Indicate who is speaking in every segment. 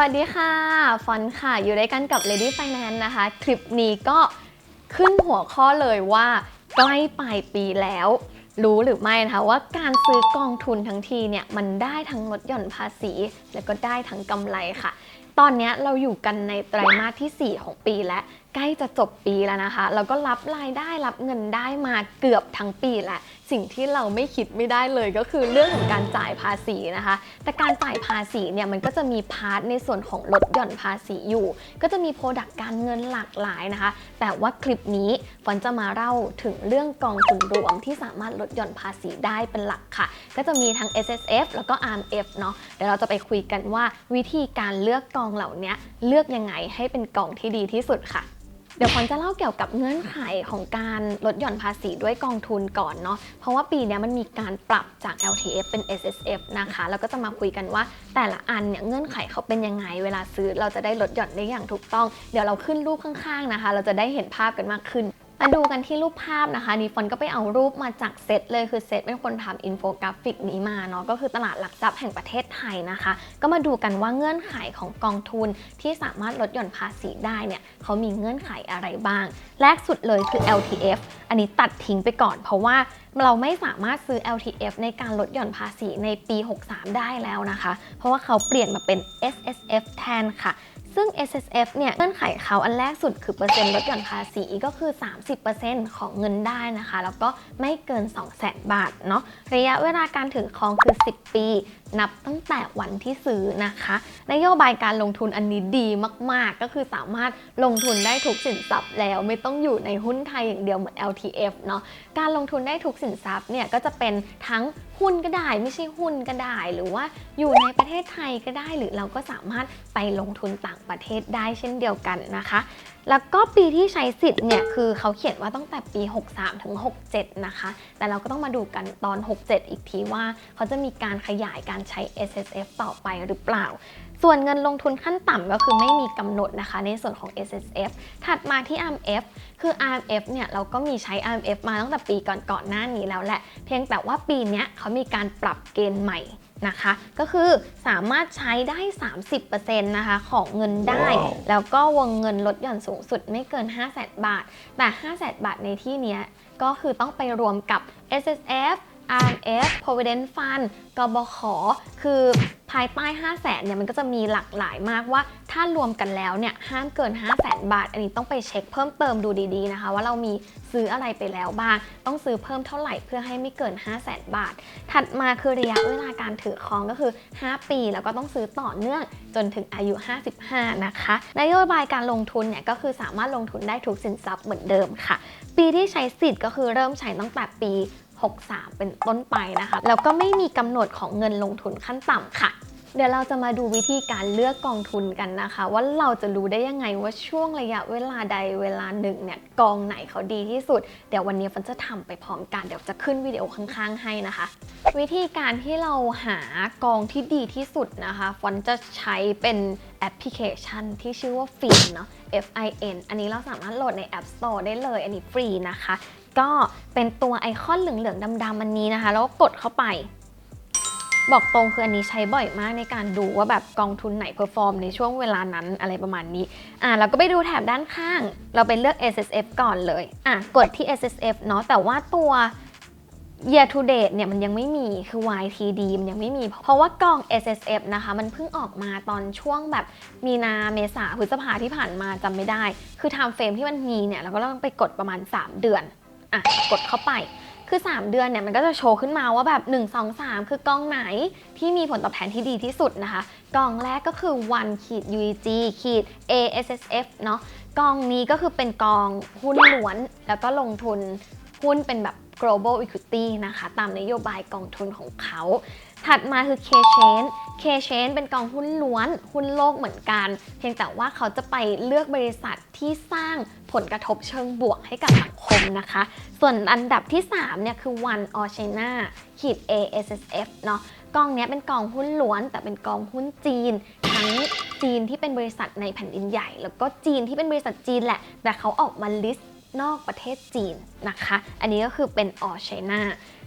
Speaker 1: วัสดีค่ะ ฟอนค่ะ อยู่ด้วยกันกับ Lady Finance นะคะ คลิปนี้ก็ขึ้นหัวข้อเลยว่าใกล้ปลายปีแล้ว รู้หรือไม่นะคะว่าการซื้อกองทุนทั้งทีเนี่ย มันได้ทั้งลดหย่อนภาษี แล้วก็ได้ทั้งกำไรค่ะ ตอนนี้เราอยู่กันในไตรมาสที่ 4 ของปีแล้วใกล้จะจบปีแล้วนะคะแล้วก็รับรายได้รับเงินได้มาเกือบทั้งปีแหละ สิ่งที่เราไม่คิดไม่ได้เลยก็คือเรื่องของการจ่ายภาษีนะคะ แต่การจ่ายภาษีเนี่ยมันก็จะมีพาร์ทในส่วนของลดหย่อนภาษีอยู่ ก็จะมีโปรดักต์การเงินหลากหลายนะคะ แต่ว่าคลิปนี้ฟอนจะมาเล่าถึงเรื่องกองทุนรวมที่สามารถลดหย่อนภาษีได้เป็นหลักค่ะ ก็จะมีทั้ง S S F แล้วก็ R M F เนาะ เดี๋ยวเราจะไปคุยกันว่าวิธีการเลือกกองเหล่านี้เลือกยังไงให้เป็นกองที่ดีที่สุดค่ะ เดี๋ยวขวัญจะเล่าเกี่ยวกับเงื่อนไขของการลดหย่อนภาษีด้วยกองทุนก่อนเนาะ เพราะว่าปีนี้มันมีการปรับจาก LTF เป็น SSF นะคะ แล้วก็จะมาคุยกันว่าแต่ละอันเนี่ยเงื่อนไขเขาเป็นยังไง เวลาซื้อเราจะได้ลดหย่อนได้อย่างถูกต้อง เดี๋ยวเราขึ้นรูปข้างๆนะคะ เราจะได้เห็นภาพกันมากขึ้น มาดูกันที่รูปภาพนะคะนี่ฟอนก็ไปเอารูปมาจากเซตเลยคือเซตเป็นคนทำอินโฟกราฟิกนี้มาเนาะก็คือตลาดหลักทรัพย์แห่งประเทศไทยนะคะ ก็มาดูกันว่าเงื่อนไขของกองทุนที่สามารถลดหย่อนภาษีได้เนี่ยเขามีเงื่อนไขอะไรบ้าง แรกสุดเลยคือ LTF อันนี้ตัดทิ้งไปก่อน เพราะว่าเราไม่สามารถซื้อ LTF ในการลดหย่อนภาษีในปี 63 ได้แล้วนะคะ เพราะว่าเขาเปลี่ยนมาเป็น SSF แทนค่ะ ซึ่ง S S F เนี่ยเงื่อนไขเขาอันแรกสุดคือเปอร์เซ็นต์ลดหย่อนภาษีก็คือ 30%ของเงินได้นะคะ แล้วก็ไม่เกิน 2 0 0 0 0 0 บาทเนาะระยะเวลาการถือครองคือ 10 ปีนับตั้งแต่วันที่ซื้อนะคะ นโยบายการลงทุนอันนี้ดีมาก ๆ ก็คือสามารถลงทุนได้ทุกสินทรัพย์แล้ว ไม่ต้องอยู่ในหุ้นไทยอย่างเดียวเหมือน LTF เนาะการลงทุนได้ทุกสินทรัพย์เนี่ยก็จะเป็นทั้งหุ้นก็ได้ ไม่ใช่หุ้นก็ได้ หรือว่าอยู่ในประเทศไทยก็ได้ หรือเราก็สามารถไปลงทุนต่างประเทศได้เช่นเดียวกันนะคะ แล้วก็ปีที่ใช้สิทธิ์เนี่ยคือเขาเขียนว่าตั้งแต่ปี 63 ถึง 67 นะคะ แต่เราก็ต้องมาดูกันตอน 67 อีกทีว่าเขาจะมีการขยายการใช้ S S F ต่อไปหรือเปล่า ส่วนเงินลงทุนขั้นต่ำก็คือไม่มีกำหนดนะคะในส่วนของ S S F ถัดมาที่ R M F คือ R M F เนี่ยเราก็มีใช้ R M F มาตั้งแต่ปีก่อนๆหน้านี้แล้วแหละ เพียงแต่ว่าปีเนี้ยเขามีการปรับเกณฑ์ใหม่นะคะก็คือสามารถใช้ได้ 30%นะคะของเงินได้แล้วก็วงเงินลดหย่อนสูงสุดไม่เกิน 5 0 0 0 0 0 บาท แต่ 5 0 0 0 0 0 บาทในที่เนี้ยก็คือต้องไปรวมกับ S S F RMF Provident Fund กบข คือภายใต้ 5 0 0แสนเนี่ยมันก็จะมีหลากหลายมากว่า ถ้ารวมกันแล้วเนี่ยห้ามเกิน 5 0 0แสนบาท อันนี้ต้องไปเช็คเพิ่มเติมดูดีๆนะคะ ว่าเรามีซื้ออะไรไปแล้วบ้าง ต้องซื้อเพิ่มเท่าไหร่เพื่อให้ไม่เกิน 5 0 0แสนบาท ถัดมาคือระยะเวลาการถือครองก็คือ 5 ปี แล้วก็ต้องซื้อต่อเนื่องจนถึงอายุ 55 นะคะนโยบายการลงทุนเนี่ยก็คือสามารถลงทุนได้ทุกสินทรัพย์เหมือนเดิมค่ะ ปีที่ใช้สิทธิ์ก็คือเริ่มใช้ตั้งแต่ปี 63 เป็นต้นไปนะคะ แล้วก็ไม่มีกำหนดของเงินลงทุนขั้นต่ำค่ะ เดี๋ยวเราจะมาดูวิธีการเลือกกองทุนกันนะคะ ว่าเราจะรู้ได้ยังไงว่าช่วงระยะเวลาใดเวลาหนึ่งเนี่ยกองไหนเขาดีที่สุด เดี๋ยววันนี้ฟันจะทำไปพร้อมกันเดี๋ยวจะขึ้นวิดีโอข้างๆให้นะคะ วิธีการที่เราหากองที่ดีที่สุดนะคะฟอนจะใช้เป็นแอปพลิเคชันที่ชื่อว่า FIN เนาะ F I N อันนี้เราสามารถโหลดใน App Store ได้เลย อันนี้ฟรีนะคะ ก็เป็นตัวไอคอนเหลืองๆดำๆอันนี้นะคะ แล้วก็กดเข้าไป บอกตรงคืออันนี้ใช้บ่อยมากในการดูว่าแบบกองทุนไหนเพอร์ฟอร์มในช่วงเวลานั้นอะไรประมาณนี้ อะเราก็ไปดูแถบด้านข้าง เราไปเลือก S S F ก่อนเลย อะกดที่ S S F เนาะแต่ว่าตัว year to date เนี่ยมันยังไม่มีคือ YTD มันยังไม่มี เพราะว่ากอง S S F นะคะ มันเพิ่งออกมาตอนช่วงแบบมีนาเมษาพฤษภาที่ผ่านมาจำไม่ได้ คือ time frame ที่มันมีเนี่ย เราก็ต้องไปกดประมาณ 3 เดือน อะกดเข้าไป คือ 3 เดือนเนี่ยมันก็จะโชว์ขึ้นมาว่าแบบ 1 2 3 คือกองไหนที่มีผลตอบแทนที่ดีที่สุดนะคะ กองแรกก็คือ1ขีด UEG ขีด ASSF เนาะกองนี้ก็คือเป็นกองหุ้นล้วน แล้วก็ลงทุนหุ้นเป็นแบบ global equity นะคะ ตามนโยบายกองทุนของเขา ถัดมาคือ K-Chain K-Chain เป็นกองหุ้นล้วน หุ้นโลกเหมือนกัน เพียงแต่ว่าเขาจะไปเลือกบริษัทที่สร้างผลกระทบเชิงบวกให้กับสังคมนะคะ ส่วนอันดับที่ 3 เนี่ยคือ One or China ขีด ASSF เนาะกองนี้เป็นกองหุ้นล้วน แต่เป็นกองหุ้นจีน ทั้งจีนที่เป็นบริษัทในแผ่นดินใหญ่ แล้วก็จีนที่เป็นบริษัทจีนแหละ แต่เขาออกมา list นอกประเทศจีนนะคะ อันนี้ก็คือเป็น all China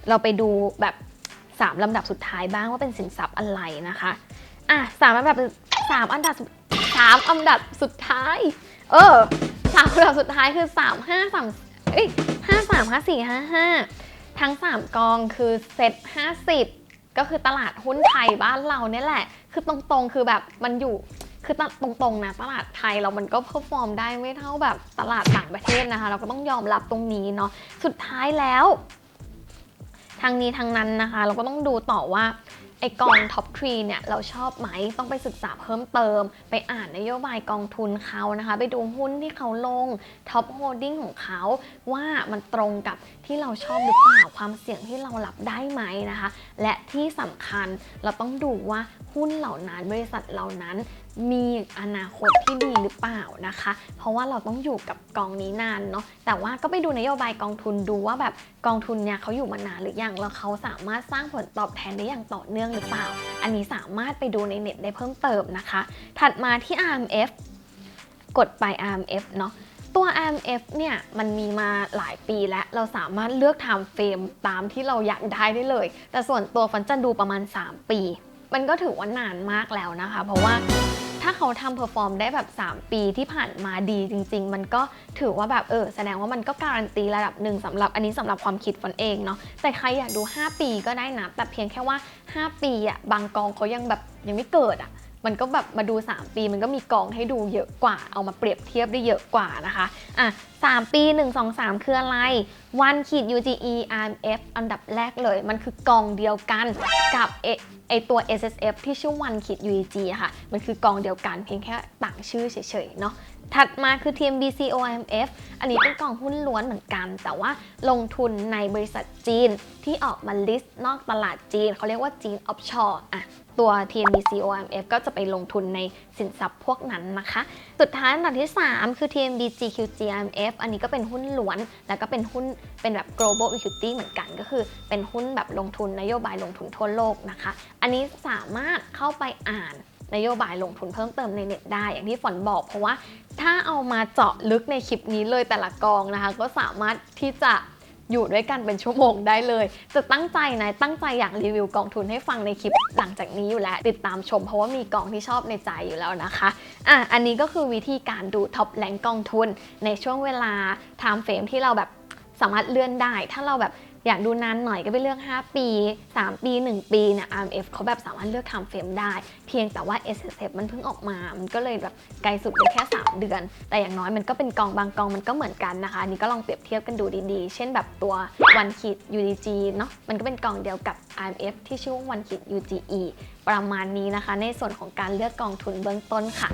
Speaker 1: เราไปดูแบบ 3 ลำดับสุดท้ายบ้างว่าเป็นสินทรัพย์อะไรนะคะอะสามลำดับสามอันดับสุดสามอันดับสุดท้าย เออสามอันดับสุดท้ายคือสามห้าสามเอ้ยห้าสามห้าสี่ห้าห้าทั้งสามกองคือเซ็ตห้าสิบก็คือตลาดหุ้นไทยบ้านเราเนี่ยแหละ คือตรงๆ คือแบบมันอยู่ คือตรงๆนะตลาดไทยเรามันก็เพอร์ฟอร์มได้ไม่เท่าแบบตลาดต่างประเทศนะคะ เราก็ต้องยอมรับตรงนี้เนาะ สุดท้ายแล้ว ทางนี้ทางนั้นนะคะ เราก็ต้องดูต่อว่าไอกองท็อปทรีเนี่ยเราชอบไหมต้องไปศึกษาเพิ่มเติม ไปอ่านนโยบายกองทุนเขานะคะ ไปดูหุ้นที่เขาลงท็อปโฮลดิ้งของเขาว่ามันตรงกับที่เราชอบหรือเปล่าความเสี่ยงที่เรารับได้ไหมนะคะ และที่สำคัญเราต้องดูว่า หุ้นเหล่านั้น บริษัทเหล่านั้น มีอนาคตที่ดีหรือเปล่านะคะ เพราะว่าเราต้องอยู่กับกองนี้นานเนาะแต่ว่าก็ไปดูนโยบายกองทุนดูว่าแบบกองทุนเนี่ยเขาอยู่มานานหรือยังแล้วเขาสามารถสร้างผลตอบแทนได้อย่างต่อเนื่องหรือเปล่า อันนี้สามารถไปดูในเน็ตได้เพิ่มเติมนะคะ ถัดมาที่ RMF กดไป RMF เนาะตัว RMF เนี่ยมันมีมาหลายปีแล้ว เราสามารถเลือก time frame ตามที่เราอยากได้ได้เลย แต่ส่วนตัวฟันจะดูประมาณ 3 ปี มันก็ถือว่านานมากแล้วนะคะ เพราะว่าถ้าเขาทำเพอร์ฟอร์มได้แบบ 3 ปีที่ผ่านมาดีจริง ๆ มันก็ถือว่าแบบเออแสดงว่ามันก็การันตีระดับหนึ่งสำหรับอันนี้สำหรับความคิดฟอนเองเนาะแต่ใครอยากดู 5 ปีก็ได้นะ แต่เพียงแค่ว่า 5 ปีอะบางกองเขายังแบบยังไม่เกิดอะ มันก็แบบมาดู 3 ปี มันก็มีกองให้ดูเยอะกว่า เอามาเปรียบเทียบได้เยอะกว่านะคะอะ3 ปี 1 2 3 คืออะไร วันขีด UGE RMF อันดับแรกเลย มันคือกองเดียวกันกับเอไอตัว SSF ที่ชื่อวันขีด UEG อะค่ะ มันคือกองเดียวกันเพียงแค่ต่างชื่อเฉยๆเนาะ ถัดมาคือ TMBC OMF อันนี้เป็นกองหุ้นล้วนเหมือนกัน แต่ว่าลงทุนในบริษัทจีนที่ออกมาลิสต์นอกตลาดจีน เขาเรียกว่าจีนออฟชอร์อะตัว TMBC OMF ก็จะไปลงทุนในสินทรัพย์พวกนั้นนะคะ สุดท้ายอันดับที่ 3 คือ TMBG QG IMF อันนี้ก็เป็นหุ้นล้วน แล้วก็เป็นหุ้นเป็นแบบ global equity เหมือนกัน ก็คือเป็นหุ้นแบบลงทุนนโยบายลงทุนทั่วโลกนะคะ อันนี้สามารถเข้าไปอ่าน นโยบายลงทุนเพิ่มเติมในเน็ตได้อย่างที่ฝนบอกเพราะว่าถ้าเอามาเจาะลึกในคลิปนี้เลยแต่ละกองนะคะ ก็สามารถที่จะอยู่ด้วยกันเป็นชั่วโมงได้เลย จะตั้งใจนะ ตั้งใจอยากรีวิวกองทุนให้ฟังในคลิปหลังจากนี้อยู่แล้ว ติดตามชมเพราะว่ามีกองที่ชอบในใจอยู่แล้วนะคะ อะ อันนี้ก็คือวิธีการดูท็อปแรงกองทุนในช่วงเวลา time frame ที่เราแบบสามารถเลื่อนได้ ถ้าเราแบบ อยากดูนานหน่อยก็ไปเลือก 5 ปี 3 ปี 1 ปีเนี่ย RMF เขาแบบสามารถเลือก time frame ได้ เพียงแต่ว่า SSF มันเพิ่งออกมา มันก็เลยแบบไกลสุดไปแค่ 3 เดือน แต่อย่างน้อยมันก็เป็นกองบางกองมันก็เหมือนกันนะคะอันนี้ก็ลองเปรียบเทียบกันดูดีๆ เช่นแบบตัววันขีด UDG เนาะมันก็เป็นกองเดียวกับ RMF ที่ชื่อว่าวันขีด UGE ประมาณนี้นะคะ ในส่วนของการเลือกกองทุนเบื้องต้นค่ะ